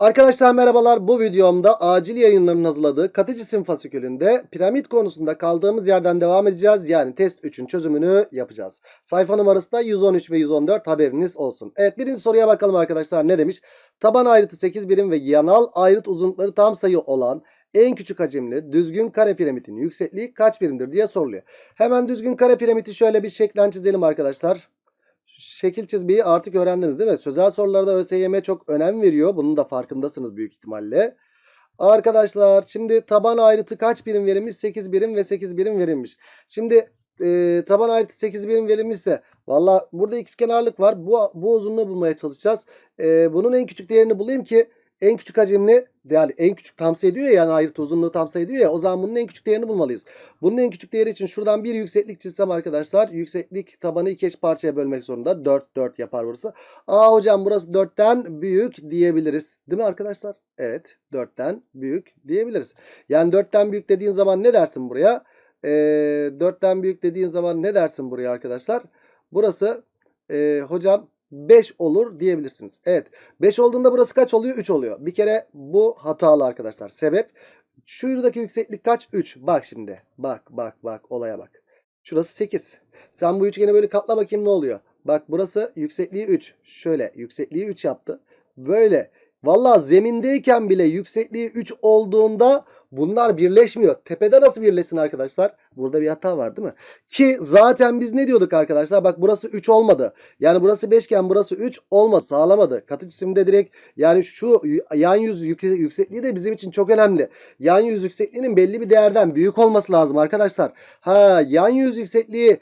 Arkadaşlar merhabalar. Bu videomda acil yayınların hazırladığı katı cisim fasikülünde piramit konusunda kaldığımız yerden devam edeceğiz. Yani test 3'ün çözümünü yapacağız. Sayfa numarası da 113 ve 114 haberiniz olsun. Evet birinci soruya bakalım arkadaşlar ne demiş? Taban ayrıtı 8 birim ve yanal ayrıt uzunlukları tam sayı olan en küçük hacimli düzgün kare piramitin yüksekliği kaç birimdir diye soruluyor. Hemen düzgün kare piramidi şöyle bir şeklen çizelim arkadaşlar şekil çizmeyi artık öğrendiniz değil mi? Sözel sorularda ÖSYM çok önem veriyor. Bunun da farkındasınız büyük ihtimalle. Arkadaşlar şimdi taban ayrıtı kaç birim verilmiş? 8 birim ve 8 birim verilmiş. Şimdi e, taban ayrıtı 8 birim verilmişse valla burada x kenarlık var. Bu, bu uzunluğu bulmaya çalışacağız. E, bunun en küçük değerini bulayım ki en küçük hacimli yani en küçük tam sayı ya yani ayrıtı uzunluğu tam sayı ya o zaman bunun en küçük değerini bulmalıyız. Bunun en küçük değeri için şuradan bir yükseklik çizsem arkadaşlar yükseklik tabanı iki eş parçaya bölmek zorunda 4 4 yapar burası. Aa hocam burası 4'ten büyük diyebiliriz değil mi arkadaşlar? Evet 4'ten büyük diyebiliriz. Yani 4'ten büyük dediğin zaman ne dersin buraya? Ee, 4'ten büyük dediğin zaman ne dersin buraya arkadaşlar? Burası e, hocam 5 olur diyebilirsiniz. Evet 5 olduğunda burası kaç oluyor? 3 oluyor. Bir kere bu hatalı arkadaşlar. Sebep şuradaki yükseklik kaç? 3. Bak şimdi. Bak bak bak olaya bak. Şurası 8. Sen bu üçgeni böyle katla bakayım ne oluyor? Bak burası yüksekliği 3. Şöyle yüksekliği 3 yaptı. Böyle. Valla zemindeyken bile yüksekliği 3 olduğunda bunlar birleşmiyor. Tepede nasıl birleşsin arkadaşlar? Burada bir hata var değil mi? Ki zaten biz ne diyorduk arkadaşlar? Bak burası 3 olmadı. Yani burası 5 iken burası 3 olma sağlamadı. Katı cisimde direkt yani şu yan yüz yüksekliği de bizim için çok önemli. Yan yüz yüksekliğinin belli bir değerden büyük olması lazım arkadaşlar. Ha yan yüz yüksekliği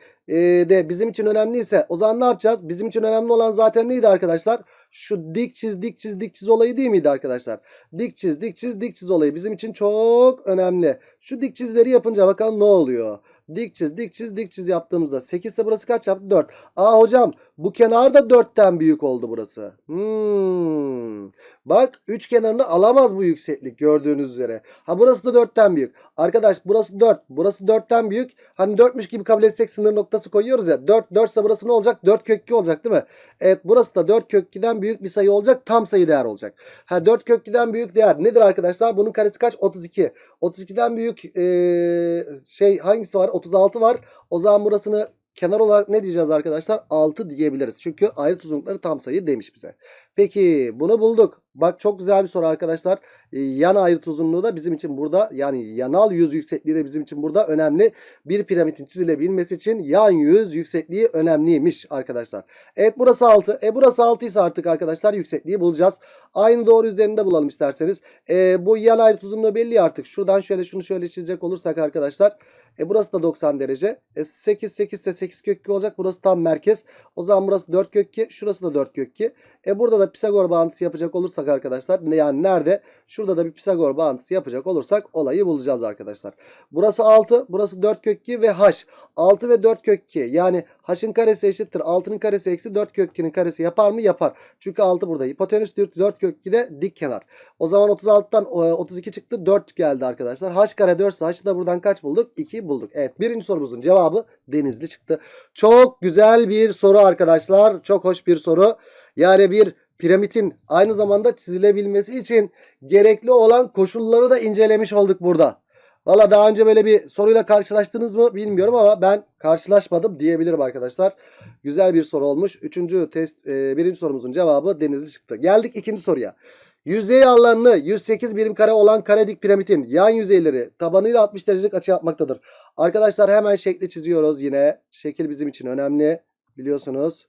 de bizim için önemliyse o zaman ne yapacağız? Bizim için önemli olan zaten neydi arkadaşlar? Şu dik çiz dik çiz dik çiz olayı değil miydi arkadaşlar? Dik çiz dik çiz dik çiz olayı bizim için çok önemli. Şu dik çizleri yapınca bakalım ne oluyor? Dik çiz dik çiz dik çiz yaptığımızda 8 ise burası kaç yaptı? 4. Aa hocam bu kenar da 4'ten büyük oldu burası. Hmm. Bak 3 kenarını alamaz bu yükseklik gördüğünüz üzere. Ha burası da 4'ten büyük. Arkadaş burası 4. Burası 4'ten büyük. Hani 4'müş gibi kabul etsek sınır noktası koyuyoruz ya. 4 4 ise burası ne olacak? 4 kök 2 olacak değil mi? Evet burası da 4 kök 2'den büyük bir sayı olacak. Tam sayı değer olacak. Ha 4 kök 2'den büyük değer nedir arkadaşlar? Bunun karesi kaç? 32. 32'den büyük ee, şey hangisi var? 36 var. O zaman burasını kenar olarak ne diyeceğiz arkadaşlar? 6 diyebiliriz. Çünkü ayrıt uzunlukları tam sayı demiş bize. Peki bunu bulduk. Bak çok güzel bir soru arkadaşlar. Ee, yan ayrıt uzunluğu da bizim için burada yani yanal yüz yüksekliği de bizim için burada önemli. Bir piramidin çizilebilmesi için yan yüz yüksekliği önemliymiş arkadaşlar. Evet burası 6. E burası 6 ise artık arkadaşlar yüksekliği bulacağız. Aynı doğru üzerinde bulalım isterseniz. E, bu yan ayrıt uzunluğu belli artık. Şuradan şöyle şunu şöyle çizecek olursak arkadaşlar. E burası da 90 derece. E 8 8 ise 8 kök 2 olacak. Burası tam merkez. O zaman burası 4 kök 2. Şurası da 4 kök 2. E burada da Pisagor bağıntısı yapacak olursak arkadaşlar. Yani nerede? Şurada da bir Pisagor bağıntısı yapacak olursak olayı bulacağız arkadaşlar. Burası 6. Burası 4 kök 2 ve h. 6 ve 4 kök 2. Yani h'ın karesi eşittir. 6'nın karesi eksi 4 kök 2'nin karesi yapar mı? Yapar. Çünkü 6 burada. Hipotenüs 4 kök 2 de dik kenar. O zaman 36'dan 32 çıktı. 4 geldi arkadaşlar. h kare 4 ise da buradan kaç bulduk? 2 bulduk. Evet birinci sorumuzun cevabı Denizli çıktı. Çok güzel bir soru arkadaşlar. Çok hoş bir soru. Yani bir piramidin aynı zamanda çizilebilmesi için gerekli olan koşulları da incelemiş olduk burada. Valla daha önce böyle bir soruyla karşılaştınız mı bilmiyorum ama ben karşılaşmadım diyebilirim arkadaşlar. Güzel bir soru olmuş. Üçüncü test, e, birinci sorumuzun cevabı Denizli çıktı. Geldik ikinci soruya. Yüzey alanını 108 birim kare olan kare dik piramidin yan yüzeyleri tabanıyla 60 derecelik açı yapmaktadır. Arkadaşlar hemen şekli çiziyoruz yine. Şekil bizim için önemli biliyorsunuz.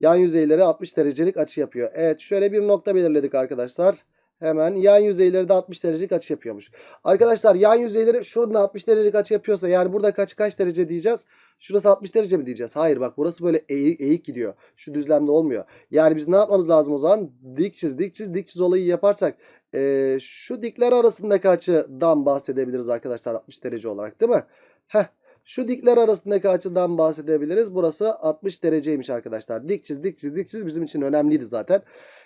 Yan yüzeyleri 60 derecelik açı yapıyor. Evet şöyle bir nokta belirledik arkadaşlar. Hemen yan yüzeyleri de 60 derecelik açı yapıyormuş. Arkadaşlar yan yüzeyleri şuradan 60 derecelik açı yapıyorsa yani burada kaç kaç derece diyeceğiz? Şurası 60 derece mi diyeceğiz? Hayır bak burası böyle eğik, eğik gidiyor. Şu düzlemde olmuyor. Yani biz ne yapmamız lazım o zaman? Dik çiz dik çiz dik çiz olayı yaparsak e, şu dikler arasındaki açıdan bahsedebiliriz arkadaşlar 60 derece olarak değil mi? Heh. Şu dikler arasındaki açıdan bahsedebiliriz. Burası 60 dereceymiş arkadaşlar. Dik çiz dik çiz dik çiz bizim için önemliydi zaten.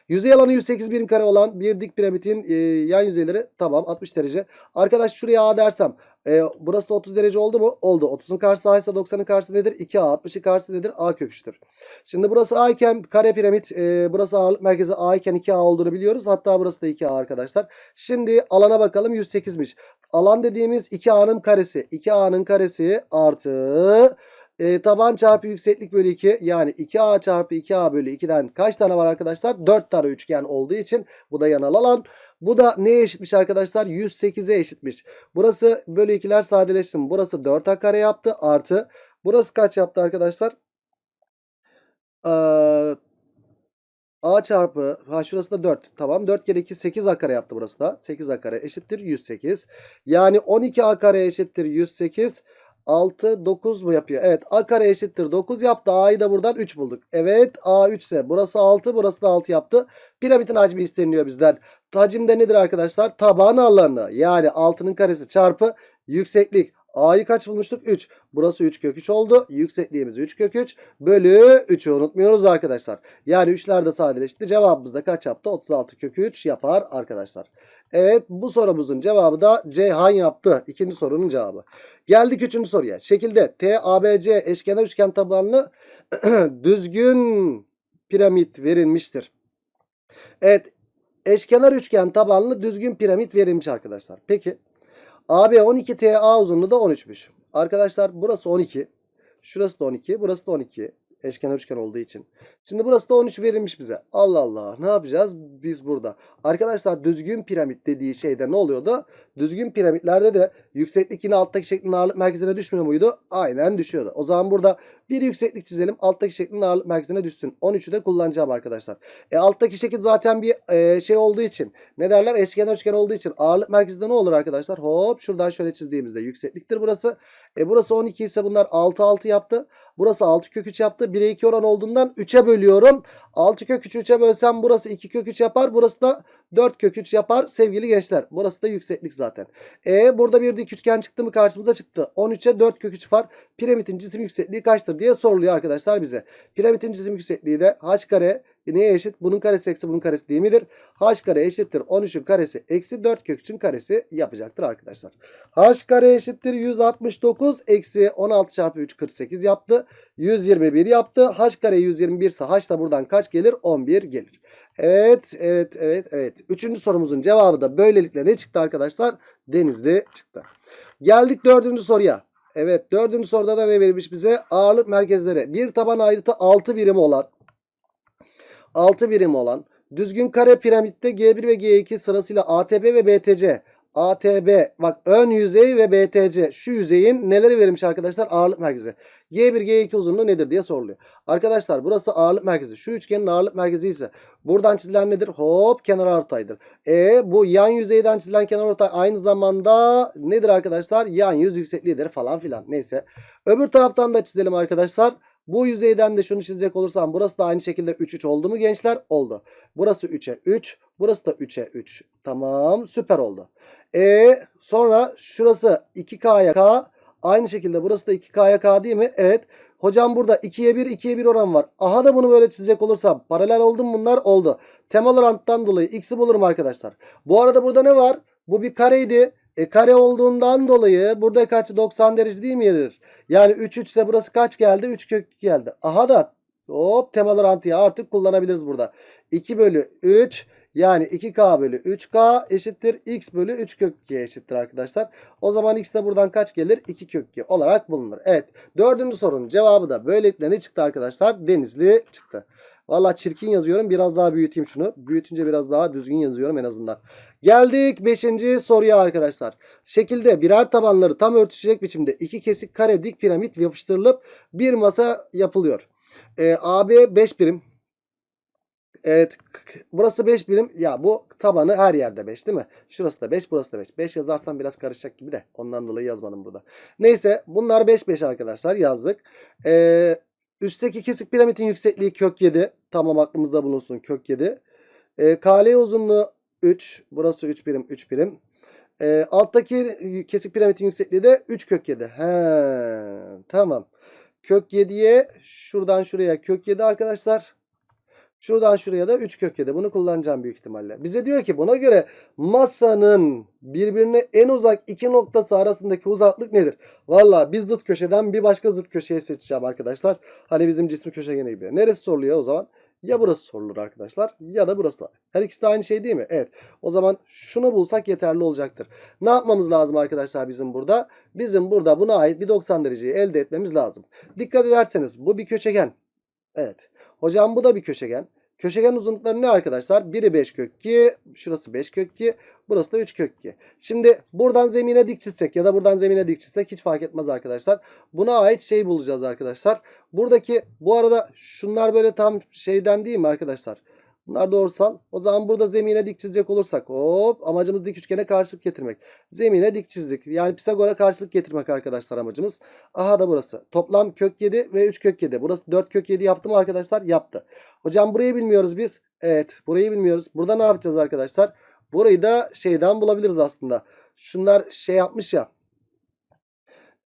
Yüzey alanı 108 birim kare olan bir dik piramidin e, yan yüzeyleri tamam 60 derece. Arkadaş şuraya A dersem e, burası da 30 derece oldu mu? Oldu. 30'un karşısı A ise 90'ın karşısı nedir? 2A. 60'ın karşısı nedir? A kök 3'tür. Şimdi burası A iken kare piramit e, burası ağırlık merkezi A iken 2A olduğunu biliyoruz. Hatta burası da 2A arkadaşlar. Şimdi alana bakalım 108'miş. Alan dediğimiz 2A'nın karesi. 2A'nın karesi artı e, taban çarpı yükseklik bölü 2 yani 2A çarpı 2A bölü 2'den kaç tane var arkadaşlar? 4 tane üçgen olduğu için bu da yanal alan. Bu da neye eşitmiş arkadaşlar? 108'e eşitmiş. Burası bölü 2'ler sadeleşsin. Burası 4A kare yaptı artı. Burası kaç yaptı arkadaşlar? Ee, A çarpı ha şurası da 4. Tamam 4 kere 2 8 A kare yaptı burası da. 8 A kare eşittir 108. Yani 12 A kare eşittir 108. 6 9 mu yapıyor? Evet A kare eşittir 9 yaptı. A'yı da buradan 3 bulduk. Evet A 3 ise burası 6 burası da 6 yaptı. Piramidin hacmi isteniyor bizden. Hacim de nedir arkadaşlar? Taban alanı yani 6'nın karesi çarpı yükseklik. A'yı kaç bulmuştuk? 3. Burası 3 kök 3 oldu. Yüksekliğimiz 3 kök 3. Bölü 3'ü unutmuyoruz arkadaşlar. Yani 3'ler de sadeleşti. Cevabımız da kaç yaptı? 36 kök 3 yapar arkadaşlar. Evet bu sorumuzun cevabı da Ceyhan yaptı. İkinci sorunun cevabı. Geldik üçüncü soruya. Şekilde TABC eşkenar üçgen tabanlı düzgün piramit verilmiştir. Evet eşkenar üçgen tabanlı düzgün piramit verilmiş arkadaşlar. Peki AB 12 TA uzunluğu da 13'müş. Arkadaşlar burası 12. Şurası da 12. Burası da 12. Eşkenar üçgen olduğu için. Şimdi burası da 13 verilmiş bize. Allah Allah ne yapacağız biz burada? Arkadaşlar düzgün piramit dediği şeyde ne oluyordu? Düzgün piramitlerde de yükseklik yine alttaki şeklin ağırlık merkezine düşmüyor muydu? Aynen düşüyordu. O zaman burada bir yükseklik çizelim. Alttaki şeklin ağırlık merkezine düşsün. 13'ü de kullanacağım arkadaşlar. E alttaki şekil zaten bir e, şey olduğu için ne derler? Eşkenar üçgen olduğu için ağırlık merkezinde ne olur arkadaşlar? Hop şuradan şöyle çizdiğimizde yüksekliktir burası. E burası 12 ise bunlar 6 6 yaptı. Burası 6 kök 3 yaptı. 1'e 2 oran olduğundan 3'e bölüyorum. 6 kök 3'ü 3'e bölsem burası 2 kök 3 yapar. Burası da 4 kök 3 yapar sevgili gençler. Burası da yükseklik zaten. E burada bir dik üçgen çıktı mı karşımıza çıktı. 13'e 4 kök 3 var. Piramidin cisim yüksekliği kaçtır diye soruluyor arkadaşlar bize. Piramidin cisim yüksekliği de h kare neye eşit? Bunun karesi eksi bunun karesi değil midir? h kare eşittir 13'ün karesi eksi 4 kök 3'ün karesi yapacaktır arkadaşlar. h kare eşittir 169 eksi 16 çarpı 3 48 yaptı. 121 yaptı. h kare 121 ise h da buradan kaç gelir? 11 gelir. Evet, evet, evet, evet. Üçüncü sorumuzun cevabı da böylelikle ne çıktı arkadaşlar? Denizli çıktı. Geldik dördüncü soruya. Evet dördüncü soruda da ne verilmiş bize? Ağırlık merkezleri. Bir taban ayrıtı 6 birim olan 6 birim olan düzgün kare piramitte G1 ve G2 sırasıyla ATB ve BTC ATB bak ön yüzey ve BTC şu yüzeyin neleri verilmiş arkadaşlar? Ağırlık merkezi. G1 G2 uzunluğu nedir diye soruluyor. Arkadaşlar burası ağırlık merkezi. Şu üçgenin ağırlık merkezi ise buradan çizilen nedir? Hop kenar ortaydır. E bu yan yüzeyden çizilen kenar ortay aynı zamanda nedir arkadaşlar? Yan yüz yüksekliğidir falan filan. Neyse. Öbür taraftan da çizelim arkadaşlar. Bu yüzeyden de şunu çizecek olursam burası da aynı şekilde 3 3 oldu mu gençler? Oldu. Burası 3'e 3. Burası da 3'e 3. Tamam süper oldu. E sonra şurası 2K'ya K. Aynı şekilde burası da 2K'ya K değil mi? Evet. Hocam burada 2'ye 1 2'ye 1 oran var. Aha da bunu böyle çizecek olursam paralel oldu mu bunlar? Oldu. Temel oranttan dolayı x'i bulurum arkadaşlar. Bu arada burada ne var? Bu bir kareydi. E kare olduğundan dolayı burada kaç 90 derece değil mi gelir? Yani 3 3 ise burası kaç geldi? 3 kök geldi. Aha da hop temel orantıyı artık kullanabiliriz burada. 2 bölü 3 yani 2k bölü 3k eşittir x bölü 3 kök 2 eşittir arkadaşlar. O zaman x de buradan kaç gelir? 2 kök 2 olarak bulunur. Evet dördüncü sorunun cevabı da böylelikle ne çıktı arkadaşlar? Denizli çıktı. Valla çirkin yazıyorum. Biraz daha büyüteyim şunu. Büyütünce biraz daha düzgün yazıyorum en azından. Geldik 5. soruya arkadaşlar. Şekilde birer tabanları tam örtüşecek biçimde iki kesik kare dik piramit yapıştırılıp bir masa yapılıyor. Ee, AB 5 birim. Evet burası 5 birim. Ya bu tabanı her yerde 5 değil mi? Şurası da 5 burası da 5. 5 yazarsam biraz karışacak gibi de ondan dolayı yazmadım burada. Neyse bunlar 5 5 arkadaşlar yazdık. Ee, üstteki kesik piramidin yüksekliği kök 7. Tamam aklımızda bulunsun kök 7. Ee, KL uzunluğu 3. Burası 3 birim 3 birim. Ee, alttaki kesik piramidin yüksekliği de 3 kök 7. He, tamam. Kök 7'ye şuradan şuraya kök 7 arkadaşlar. Şuradan şuraya da 3 kök 7. Bunu kullanacağım büyük ihtimalle. Bize diyor ki buna göre masanın birbirine en uzak iki noktası arasındaki uzaklık nedir? Valla bir zıt köşeden bir başka zıt köşeye seçeceğim arkadaşlar. Hani bizim cismi köşegeni gibi. Neresi soruluyor o zaman? Ya burası sorulur arkadaşlar ya da burası. Her ikisi de aynı şey değil mi? Evet. O zaman şunu bulsak yeterli olacaktır. Ne yapmamız lazım arkadaşlar bizim burada? Bizim burada buna ait bir 90 dereceyi elde etmemiz lazım. Dikkat ederseniz bu bir köşegen. Evet. Hocam bu da bir köşegen. Köşegen uzunlukları ne arkadaşlar? Biri 5 kök 2, şurası 5 kök 2, burası da 3 kök 2. Şimdi buradan zemine dik çizsek ya da buradan zemine dik çizsek hiç fark etmez arkadaşlar. Buna ait şey bulacağız arkadaşlar. Buradaki bu arada şunlar böyle tam şeyden değil mi arkadaşlar? Bunlar doğrusal. O zaman burada zemine dik çizecek olursak hop amacımız dik üçgene karşılık getirmek. Zemine dik çizdik. Yani Pisagor'a karşılık getirmek arkadaşlar amacımız. Aha da burası. Toplam kök 7 ve 3 kök 7. Burası 4 kök 7 yaptı mı arkadaşlar? Yaptı. Hocam burayı bilmiyoruz biz. Evet burayı bilmiyoruz. Burada ne yapacağız arkadaşlar? Burayı da şeyden bulabiliriz aslında. Şunlar şey yapmış ya.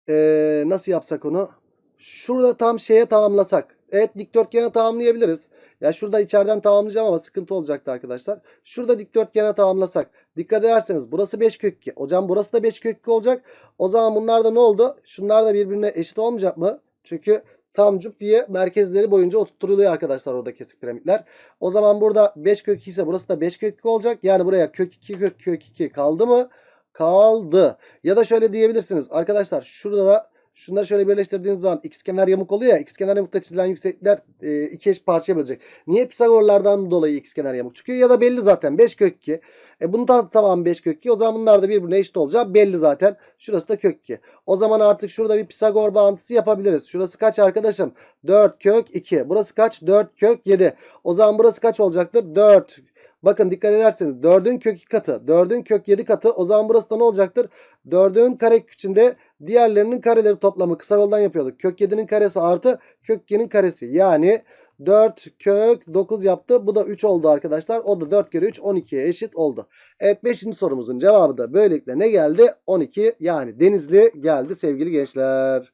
Ee, nasıl yapsak onu? Şurada tam şeye tamamlasak. Evet dikdörtgene tamamlayabiliriz. Ya şurada içeriden tamamlayacağım ama sıkıntı olacaktı arkadaşlar. Şurada dikdörtgene tamamlasak. Dikkat ederseniz burası 5 kök 2. Hocam burası da 5 kök 2 olacak. O zaman bunlar da ne oldu? Şunlar da birbirine eşit olmayacak mı? Çünkü tam cuk diye merkezleri boyunca oturtuluyor arkadaşlar orada kesik piramitler. O zaman burada 5 kök 2 ise burası da 5 kök 2 olacak. Yani buraya kök 2 kök, kök 2 kaldı mı? Kaldı. Ya da şöyle diyebilirsiniz. Arkadaşlar şurada da Şunları şöyle birleştirdiğiniz zaman ikizkenar yamuk oluyor ya. İkizkenar yamukta çizilen yükseklikler e, iki eş parçaya bölecek. Niye Pisagorlardan dolayı ikizkenar yamuk çıkıyor? Ya da belli zaten 5 kök 2. E bunun da tamam 5 kök 2. O zaman bunlar da birbirine eşit olacağı belli zaten. Şurası da kök 2. O zaman artık şurada bir Pisagor bağıntısı yapabiliriz. Şurası kaç arkadaşım? 4 kök 2. Burası kaç? 4 kök 7. O zaman burası kaç olacaktır? 4 Bakın dikkat ederseniz 4'ün kök 2 katı, 4'ün kök 7 katı. O zaman burası da ne olacaktır? 4'ün karek içinde diğerlerinin kareleri toplamı kısa yoldan yapıyorduk. Kök 7'nin karesi artı kök 2'nin karesi. Yani 4 kök 9 yaptı. Bu da 3 oldu arkadaşlar. O da 4 kere 3 12'ye eşit oldu. Evet 5. sorumuzun cevabı da böylelikle ne geldi? 12 yani Denizli geldi sevgili gençler.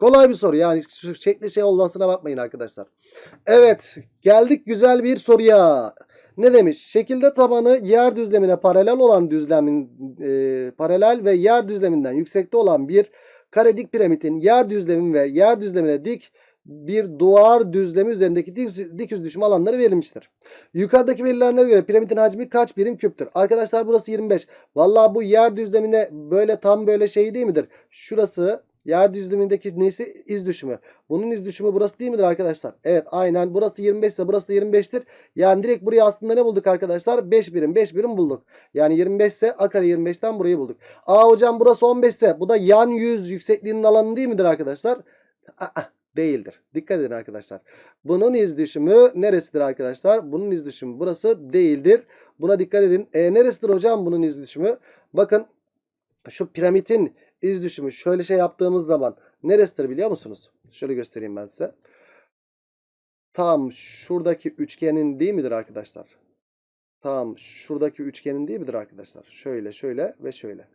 Kolay bir soru yani şekli şey olmasına bakmayın arkadaşlar. Evet geldik güzel bir soruya. Ne demiş? Şekilde tabanı yer düzlemine paralel olan düzlemin e, paralel ve yer düzleminden yüksekte olan bir kare dik piramidin yer düzlemin ve yer düzlemine dik bir duvar düzlemi üzerindeki dik, dik yüz alanları verilmiştir. Yukarıdaki verilerine göre piramidin hacmi kaç birim küptür? Arkadaşlar burası 25. Vallahi bu yer düzlemine böyle tam böyle şey değil midir? Şurası Yer düzlemindeki neyse iz düşümü. Bunun iz düşümü burası değil midir arkadaşlar? Evet aynen burası 25 ise burası da 25'tir. Yani direkt buraya aslında ne bulduk arkadaşlar? 5 birim 5 birim bulduk. Yani 25 ise a kare 25'ten burayı bulduk. Aa hocam burası 15 ise bu da yan yüz yüksekliğinin alanı değil midir arkadaşlar? Aa, değildir. Dikkat edin arkadaşlar. Bunun iz düşümü neresidir arkadaşlar? Bunun iz düşümü burası değildir. Buna dikkat edin. E, neresidir hocam bunun iz düşümü? Bakın şu piramidin iz düşümü şöyle şey yaptığımız zaman neresidir biliyor musunuz? Şöyle göstereyim ben size. Tam şuradaki üçgenin değil midir arkadaşlar? Tam şuradaki üçgenin değil midir arkadaşlar? Şöyle şöyle ve şöyle.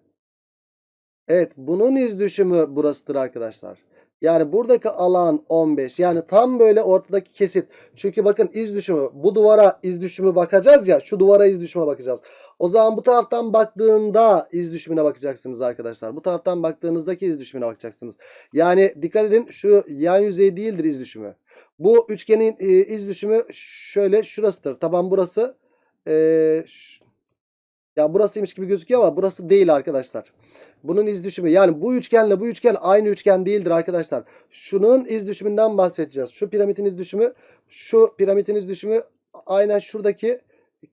Evet bunun iz düşümü burasıdır arkadaşlar. Yani buradaki alan 15. Yani tam böyle ortadaki kesit. Çünkü bakın iz düşümü. Bu duvara iz düşümü bakacağız ya. Şu duvara iz düşümü bakacağız. O zaman bu taraftan baktığında iz düşümüne bakacaksınız arkadaşlar. Bu taraftan baktığınızdaki iz düşümüne bakacaksınız. Yani dikkat edin şu yan yüzey değildir iz düşümü. Bu üçgenin e, iz düşümü şöyle şurasıdır. Taban burası. E, ya burasıymış gibi gözüküyor ama burası değil arkadaşlar. Bunun iz düşümü yani bu üçgenle bu üçgen aynı üçgen değildir arkadaşlar. Şunun iz düşümünden bahsedeceğiz. Şu piramidin iz düşümü, şu piramidin iz düşümü aynen şuradaki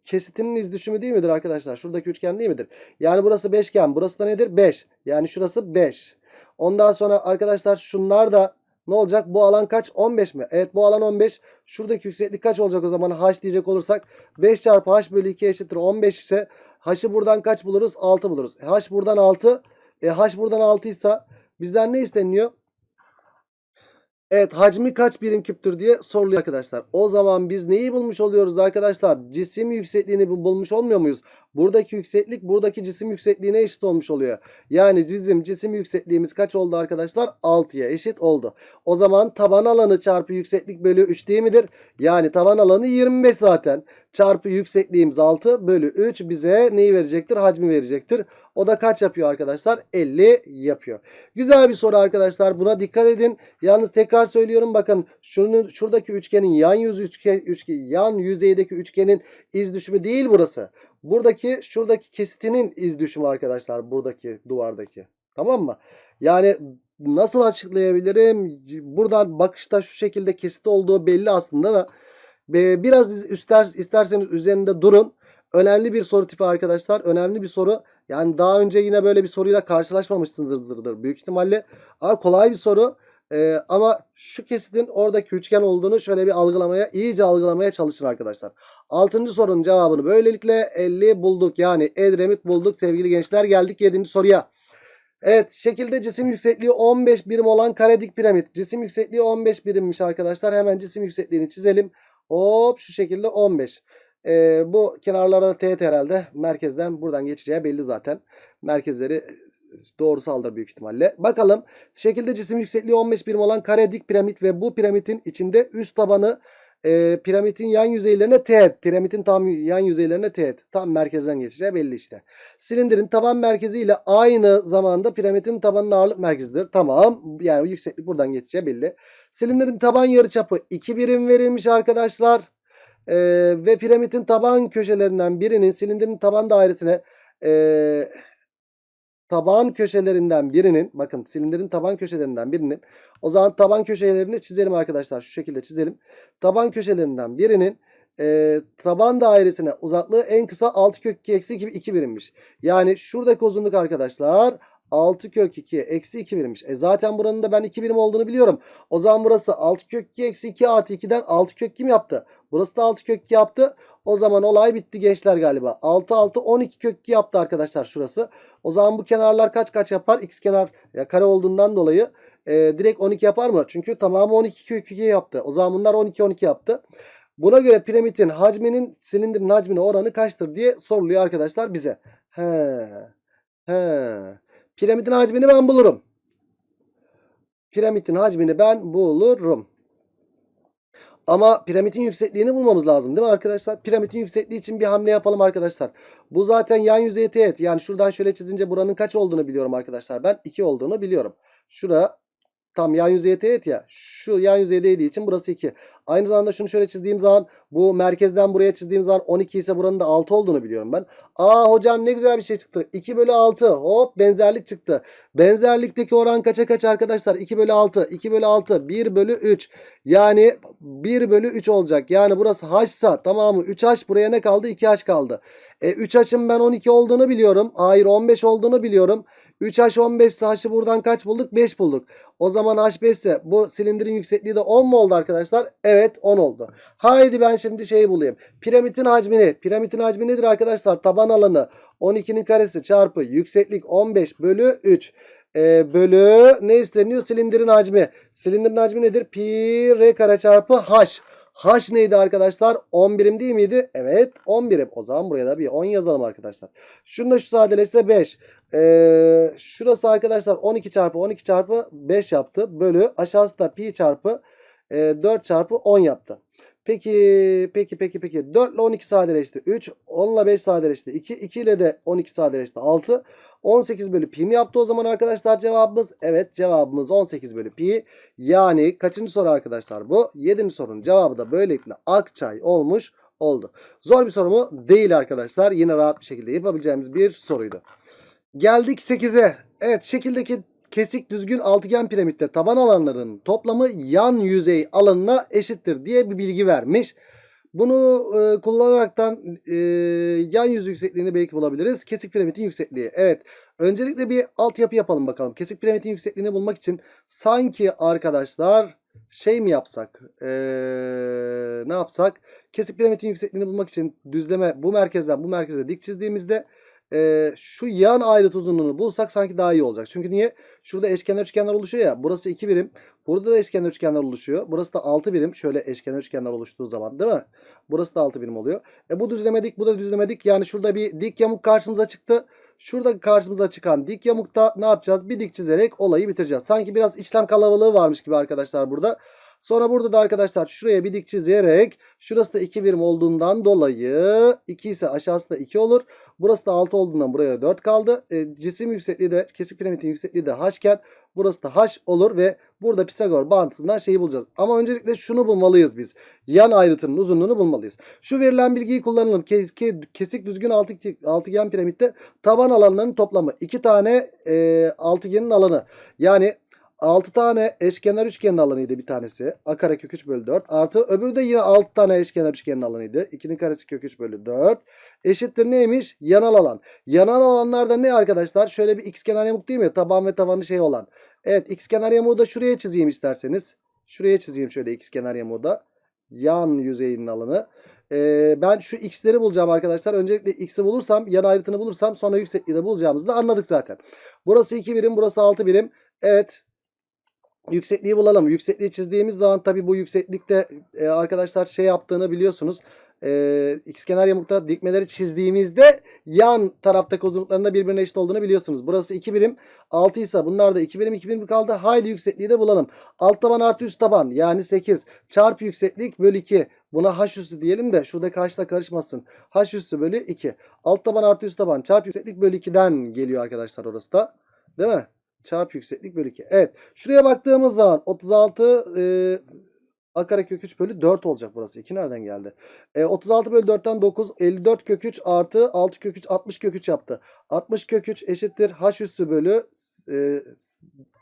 kesitinin iz düşümü değil midir arkadaşlar? Şuradaki üçgen değil midir? Yani burası beşgen. Burası da nedir? 5. Yani şurası 5. Ondan sonra arkadaşlar şunlar da ne olacak? Bu alan kaç? 15 mi? Evet bu alan 15. Şuradaki yükseklik kaç olacak o zaman? H diyecek olursak 5 çarpı H bölü 2 eşittir 15 ise H'ı buradan kaç buluruz? 6 buluruz. H buradan 6. E, H buradan 6 ise bizden ne isteniyor? Evet hacmi kaç birim küptür diye soruluyor arkadaşlar. O zaman biz neyi bulmuş oluyoruz arkadaşlar? Cisim yüksekliğini bulmuş olmuyor muyuz? Buradaki yükseklik buradaki cisim yüksekliğine eşit olmuş oluyor. Yani bizim cisim yüksekliğimiz kaç oldu arkadaşlar? 6'ya eşit oldu. O zaman taban alanı çarpı yükseklik bölü 3 değil midir? Yani taban alanı 25 zaten. Çarpı yüksekliğimiz 6 bölü 3 bize neyi verecektir? Hacmi verecektir. O da kaç yapıyor arkadaşlar? 50 yapıyor. Güzel bir soru arkadaşlar. Buna dikkat edin. Yalnız tekrar söylüyorum bakın şunun şuradaki üçgenin yan yüz üçgen, üçgen yan yüzeydeki üçgenin iz düşümü değil burası. Buradaki şuradaki kesitinin iz düşümü arkadaşlar buradaki duvardaki. Tamam mı? Yani nasıl açıklayabilirim? Buradan bakışta şu şekilde kesit olduğu belli aslında da biraz ister, isterseniz üzerinde durun. Önemli bir soru tipi arkadaşlar. Önemli bir soru. Yani daha önce yine böyle bir soruyla karşılaşmamışsınızdır büyük ihtimalle. Ama kolay bir soru. Ee, ama şu kesitin oradaki üçgen olduğunu şöyle bir algılamaya, iyice algılamaya çalışın arkadaşlar. Altıncı sorunun cevabını böylelikle 50 bulduk. Yani Edremit bulduk sevgili gençler. Geldik yedinci soruya. Evet şekilde cisim yüksekliği 15 birim olan kare dik piramit. Cisim yüksekliği 15 birimmiş arkadaşlar. Hemen cisim yüksekliğini çizelim. Hop şu şekilde 15. Ee, bu kenarlara da teğet herhalde. Merkezden buradan geçeceği belli zaten. Merkezleri doğru saldır büyük ihtimalle. Bakalım şekilde cisim yüksekliği 15 birim olan kare dik piramit ve bu piramidin içinde üst tabanı e, piramidin yan yüzeylerine teğet. Piramidin tam yan yüzeylerine teğet. Tam merkezden geçeceği belli işte. Silindirin taban merkezi ile aynı zamanda piramidin tabanının ağırlık merkezidir. Tamam. Yani yükseklik buradan geçeceği belli. Silindirin taban yarıçapı 2 birim verilmiş arkadaşlar. Ee, ve piramidin taban köşelerinden birinin silindirin taban dairesine e, taban köşelerinden birinin bakın silindirin taban köşelerinden birinin o zaman taban köşelerini çizelim arkadaşlar. Şu şekilde çizelim. Taban köşelerinden birinin e, taban dairesine uzaklığı en kısa 6 kök 2 eksi 2, 2 birimmiş. Yani şuradaki uzunluk arkadaşlar 6 kök 2 eksi 2 birimmiş. E zaten buranın da ben 2 birim olduğunu biliyorum. O zaman burası 6 kök 2 eksi 2 artı 2'den 6 kök kim yaptı? Burası da 6 kök 2 yaptı. O zaman olay bitti gençler galiba. 6 6 12 kök 2 yaptı arkadaşlar şurası. O zaman bu kenarlar kaç kaç yapar? X kenar ya kare olduğundan dolayı e, direkt 12 yapar mı? Çünkü tamamı 12 kök 2 yaptı. O zaman bunlar 12 12 yaptı. Buna göre piramidin hacminin silindirin hacmine oranı kaçtır diye soruluyor arkadaşlar bize. He. He. Piramidin hacmini ben bulurum. Piramidin hacmini ben bulurum. Ama piramidin yüksekliğini bulmamız lazım değil mi arkadaşlar? Piramidin yüksekliği için bir hamle yapalım arkadaşlar. Bu zaten yan yüzeye teğet. Yani şuradan şöyle çizince buranın kaç olduğunu biliyorum arkadaşlar. Ben 2 olduğunu biliyorum. Şura tam yan yüzeye teğet ya. Şu yan yüzeye değdiği için burası 2. Aynı zamanda şunu şöyle çizdiğim zaman bu merkezden buraya çizdiğim zaman 12 ise buranın da 6 olduğunu biliyorum ben. Aa hocam ne güzel bir şey çıktı. 2 bölü 6 hop benzerlik çıktı. Benzerlikteki oran kaça kaç arkadaşlar? 2 bölü 6. 2 bölü 6 1 bölü 3. Yani 1 bölü 3 olacak. Yani burası h'sa tamamı 3h buraya ne kaldı? 2h kaldı. E 3h'ın ben 12 olduğunu biliyorum. Hayır 15 olduğunu biliyorum. 3h 15 ise h'ı buradan kaç bulduk? 5 bulduk. O zaman h 5 ise bu silindirin yüksekliği de 10 mu oldu arkadaşlar? Evet 10 oldu. Haydi ben şimdi şeyi bulayım. Piramidin hacmini. Piramidin hacmi nedir arkadaşlar? Taban alanı 12'nin karesi çarpı yükseklik 15 bölü 3. E, bölü ne isteniyor? Silindirin hacmi. Silindirin hacmi nedir? Pi r kare çarpı h. H neydi arkadaşlar? 10 birim değil miydi? Evet 10 birim. O zaman buraya da bir 10 yazalım arkadaşlar. Şunu da şu sadeleşse 5. Ee, şurası arkadaşlar 12 çarpı 12 çarpı 5 yaptı. Bölü aşağısı da pi çarpı e, 4 çarpı 10 yaptı. Peki peki peki peki 4 ile 12 sadeleşti 3 10 ile 5 sadeleşti 2 2 ile de 12 sadeleşti 6 18 bölü pi mi yaptı o zaman arkadaşlar cevabımız? Evet cevabımız 18 bölü pi. Yani kaçıncı soru arkadaşlar bu? 7. sorunun cevabı da böylelikle Akçay olmuş oldu. Zor bir soru mu? Değil arkadaşlar. Yine rahat bir şekilde yapabileceğimiz bir soruydu. Geldik 8'e. Evet şekildeki kesik düzgün altıgen piramitte taban alanlarının toplamı yan yüzey alanına eşittir diye bir bilgi vermiş. Bunu e, kullanaraktan e, yan yüz yüksekliğini belki bulabiliriz. Kesik piramidin yüksekliği. Evet. Öncelikle bir altyapı yapalım bakalım. Kesik piramidin yüksekliğini bulmak için sanki arkadaşlar şey mi yapsak? E, ne yapsak? Kesik piramidin yüksekliğini bulmak için düzleme bu merkezden bu merkeze dik çizdiğimizde e, şu yan ayrıt uzunluğunu bulsak sanki daha iyi olacak. Çünkü niye? Şurada eşkenar üçgenler oluşuyor ya. Burası 2 birim. Burada da eşkenar üçgenler oluşuyor. Burası da 6 birim. Şöyle eşkenar üçgenler oluştuğu zaman değil mi? Burası da 6 birim oluyor. E bu düzlemedik, bu da düzlemedik. Yani şurada bir dik yamuk karşımıza çıktı. Şurada karşımıza çıkan dik yamukta ne yapacağız? Bir dik çizerek olayı bitireceğiz. Sanki biraz işlem kalabalığı varmış gibi arkadaşlar burada. Sonra burada da arkadaşlar şuraya bir dik çizerek şurası da 2 birim olduğundan dolayı 2 ise aşağısı da 2 olur. Burası da 6 olduğundan buraya 4 kaldı. E, cisim yüksekliği de kesik piramidin yüksekliği de h iken burası da h olur ve burada Pisagor bağıntısından şeyi bulacağız. Ama öncelikle şunu bulmalıyız biz. Yan ayrıtının uzunluğunu bulmalıyız. Şu verilen bilgiyi kullanalım. Kes, ke- kesik düzgün altı, altıgen piramitte taban alanlarının toplamı. 2 tane e, altıgenin alanı. Yani 6 tane eşkenar üçgenin alanıydı bir tanesi. A kare kök 3 bölü 4. Artı öbürü de yine 6 tane eşkenar üçgenin alanıydı. 2'nin karesi kök 3 bölü 4. Eşittir neymiş? Yanal alan. Yanal alanlarda ne arkadaşlar? Şöyle bir x kenar yamuk değil mi? Taban ve tavanı şey olan. Evet x kenar yamuğu da şuraya çizeyim isterseniz. Şuraya çizeyim şöyle x kenar yamuğu da. Yan yüzeyinin alanı. Ee, ben şu x'leri bulacağım arkadaşlar. Öncelikle x'i bulursam, yan ayrıtını bulursam sonra yüksekliği de bulacağımızı da anladık zaten. Burası 2 birim, burası 6 birim. Evet. Yüksekliği bulalım. Yüksekliği çizdiğimiz zaman tabii bu yükseklikte e, arkadaşlar şey yaptığını biliyorsunuz. E, ikizkenar yamukta dikmeleri çizdiğimizde yan taraftaki uzunluklarında birbirine eşit olduğunu biliyorsunuz. Burası 2 birim. 6 ise bunlar da 2 birim 2 birim kaldı. Haydi yüksekliği de bulalım. Alt taban artı üst taban yani 8 çarpı yükseklik bölü 2. Buna h üssü diyelim de şuradaki h'la karışmasın. h üssü bölü 2. Alt taban artı üst taban çarpı yükseklik bölü 2'den geliyor arkadaşlar orası da. Değil mi? Çarpı yükseklik bölü 2. Evet. Şuraya baktığımız zaman 36 e, a kare kök 3 bölü 4 olacak burası. 2 nereden geldi? E, 36 bölü 4'ten 9 54 kök 3 artı 6 kök 3 60 kök 3 yaptı. 60 kök 3 eşittir h üssü bölü e,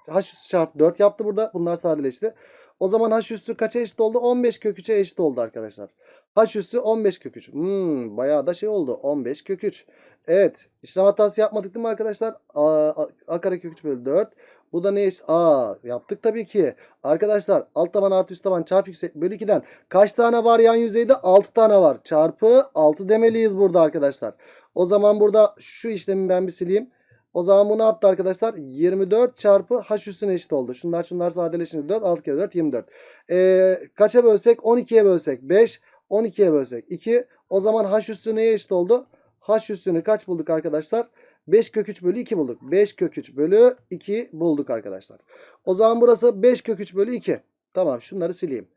h üssü çarpı 4 yaptı burada. Bunlar sadeleşti. O zaman h üssü kaça eşit oldu? 15 kök 3'e eşit oldu arkadaşlar. h üssü 15 kök 3. Hmm, bayağı da şey oldu. 15 kök 3. Evet. İşlem hatası yapmadık değil mi arkadaşlar? A, a, a kare kök 3 bölü 4. Bu da ne eşit? Aa yaptık tabii ki. Arkadaşlar alt taban artı üst taban çarpı yüksek bölü 2'den kaç tane var yan yüzeyde? 6 tane var. Çarpı 6 demeliyiz burada arkadaşlar. O zaman burada şu işlemi ben bir sileyim. O zaman bu ne yaptı arkadaşlar? 24 çarpı h üstüne eşit oldu. Şunlar şunlar sadeleşince 4. 6 kere 4 24. Ee, kaça bölsek? 12'ye bölsek 5. 12'ye bölsek 2. O zaman h üstü neye eşit oldu? h üstünü kaç bulduk arkadaşlar? 5 kök 3 bölü 2 bulduk. 5 kök 3 bölü 2 bulduk arkadaşlar. O zaman burası 5 kök 3 bölü 2. Tamam şunları sileyim.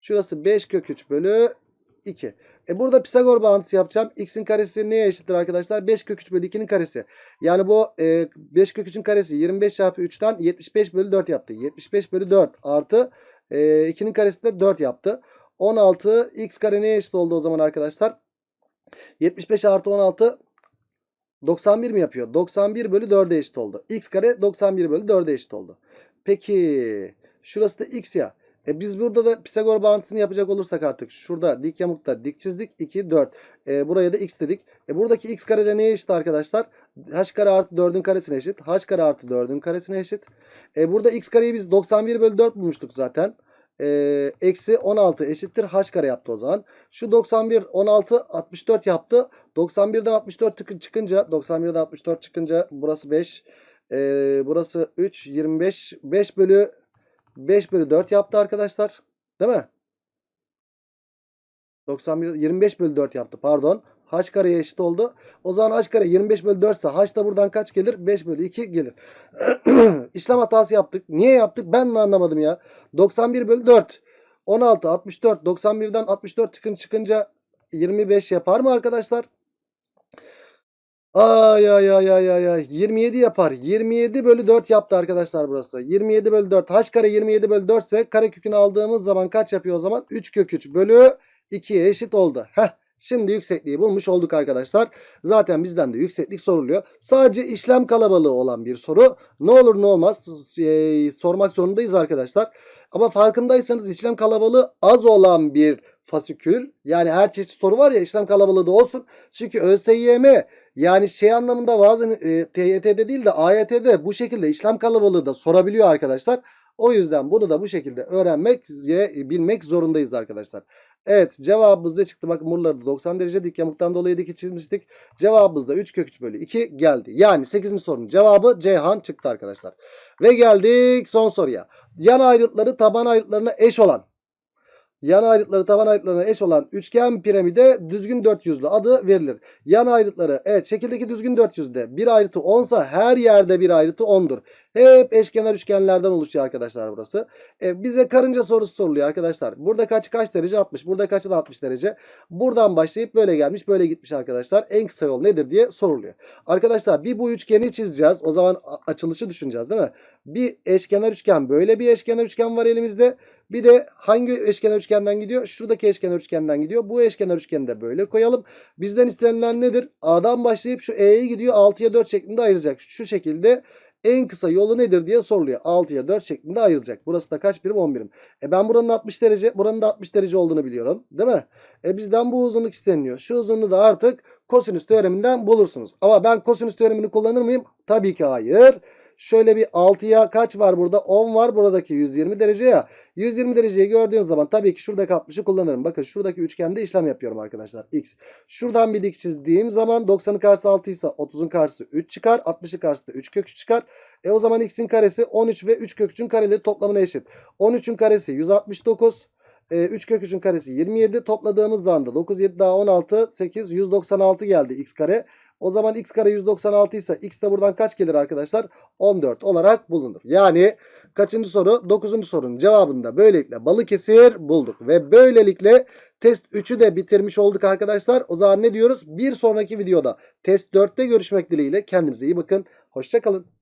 Şurası 5 kök 3 bölü 2. E burada Pisagor bağıntısı yapacağım. X'in karesi neye eşittir arkadaşlar? 5 kök 3 bölü 2'nin karesi. Yani bu e, 5 kök 3'ün karesi 25 çarpı 3'ten 75 bölü 4 yaptı. 75 bölü 4 artı e, 2'nin karesi de 4 yaptı. 16 x kare neye eşit oldu o zaman arkadaşlar? 75 artı 16 91 mi yapıyor? 91 bölü 4'e eşit oldu. X kare 91 bölü 4'e eşit oldu. Peki şurası da x ya. E biz burada da Pisagor bağıntısını yapacak olursak artık şurada dik yamukta dik çizdik 2 4. E buraya da x dedik. E buradaki x kare de neye eşit arkadaşlar? h kare artı 4'ün karesine eşit. h kare artı 4'ün karesine eşit. E burada x kareyi biz 91 bölü 4 bulmuştuk zaten. E, eksi 16 eşittir h kare yaptı o zaman. Şu 91 16 64 yaptı. 91'den 64 tıkı- çıkınca 91'den 64 çıkınca burası 5. E, burası 3 25 5 bölü 5 bölü 4 yaptı arkadaşlar. Değil mi? 91 25 bölü 4 yaptı pardon. H kareye eşit oldu. O zaman H kare 25 bölü 4 ise H da buradan kaç gelir? 5 bölü 2 gelir. İşlem hatası yaptık. Niye yaptık? Ben de anlamadım ya. 91 bölü 4. 16, 64. 91'den 64 çıkın çıkınca 25 yapar mı arkadaşlar? Ay ay ay ay ay ay. 27 yapar. 27 bölü 4 yaptı arkadaşlar burası. 27 bölü 4. H kare 27 bölü 4 ise kare kökünü aldığımız zaman kaç yapıyor o zaman? 3 kök 3 bölü 2'ye eşit oldu. Heh. Şimdi yüksekliği bulmuş olduk arkadaşlar. Zaten bizden de yükseklik soruluyor. Sadece işlem kalabalığı olan bir soru. Ne olur ne olmaz e, sormak zorundayız arkadaşlar. Ama farkındaysanız işlem kalabalığı az olan bir fasikül. Yani her çeşit soru var ya işlem kalabalığı da olsun. Çünkü ÖSYM yani şey anlamında bazen e, TYT'de değil de AYT'de bu şekilde işlem kalabalığı da sorabiliyor arkadaşlar. O yüzden bunu da bu şekilde öğrenmek ve bilmek zorundayız arkadaşlar. Evet cevabımız ne çıktı? Bakın buralarda 90 derece dik yamuktan dolayı dik çizmiştik. Cevabımız da 3 kök 3 bölü 2 geldi. Yani 8. sorunun cevabı Ceyhan çıktı arkadaşlar. Ve geldik son soruya. Yan ayrıtları taban ayrıtlarına eş olan yan ayrıtları taban ayrıtlarına eş olan üçgen piramide düzgün dört yüzlü adı verilir. Yan ayrıtları evet şekildeki düzgün dört yüzde bir ayrıtı 10 sa her yerde bir ayrıtı 10'dur. Hep eşkenar üçgenlerden oluşuyor arkadaşlar burası. E, bize karınca sorusu soruluyor arkadaşlar. Burada kaç kaç derece 60. Burada kaçı da 60 derece. Buradan başlayıp böyle gelmiş böyle gitmiş arkadaşlar. En kısa yol nedir diye soruluyor. Arkadaşlar bir bu üçgeni çizeceğiz. O zaman açılışı düşüneceğiz değil mi? Bir eşkenar üçgen böyle bir eşkenar üçgen var elimizde. Bir de hangi eşkenar üçgenden gidiyor? Şuradaki eşkenar üçgenden gidiyor. Bu eşkenar üçgeni de böyle koyalım. Bizden istenilen nedir? A'dan başlayıp şu E'ye gidiyor. 6'ya 4 şeklinde ayıracak. Şu şekilde en kısa yolu nedir diye soruluyor. 6'ya 4 şeklinde ayıracak. Burası da kaç birim? 10 birim. E ben buranın 60 derece, buranın da 60 derece olduğunu biliyorum. Değil mi? E bizden bu uzunluk isteniyor. Şu uzunluğu da artık kosinüs teoreminden bulursunuz. Ama ben kosinüs teoremini kullanır mıyım? Tabii ki hayır. Şöyle bir 6'ya kaç var burada? 10 var buradaki 120 derece ya. 120 dereceyi gördüğün zaman tabii ki şuradaki 60'ı kullanırım. Bakın şuradaki üçgende işlem yapıyorum arkadaşlar. X. Şuradan bir dik çizdiğim zaman 90'ın karşısı 6 ise 30'un karşısı 3 çıkar. 60'ın karşısı da 3 kök 3 çıkar. E o zaman x'in karesi 13 ve 3 kök 3'ün kareleri toplamına eşit. 13'ün karesi 169. E, 3 kök 3'ün karesi 27. Topladığımız zaman da 9, 7 daha 16, 8, 196 geldi x kare. O zaman x kare 196 ise x de buradan kaç gelir arkadaşlar? 14 olarak bulunur. Yani kaçıncı soru? 9. sorunun cevabını da böylelikle Balıkesir bulduk. Ve böylelikle test 3'ü de bitirmiş olduk arkadaşlar. O zaman ne diyoruz? Bir sonraki videoda test 4'te görüşmek dileğiyle. Kendinize iyi bakın. Hoşçakalın.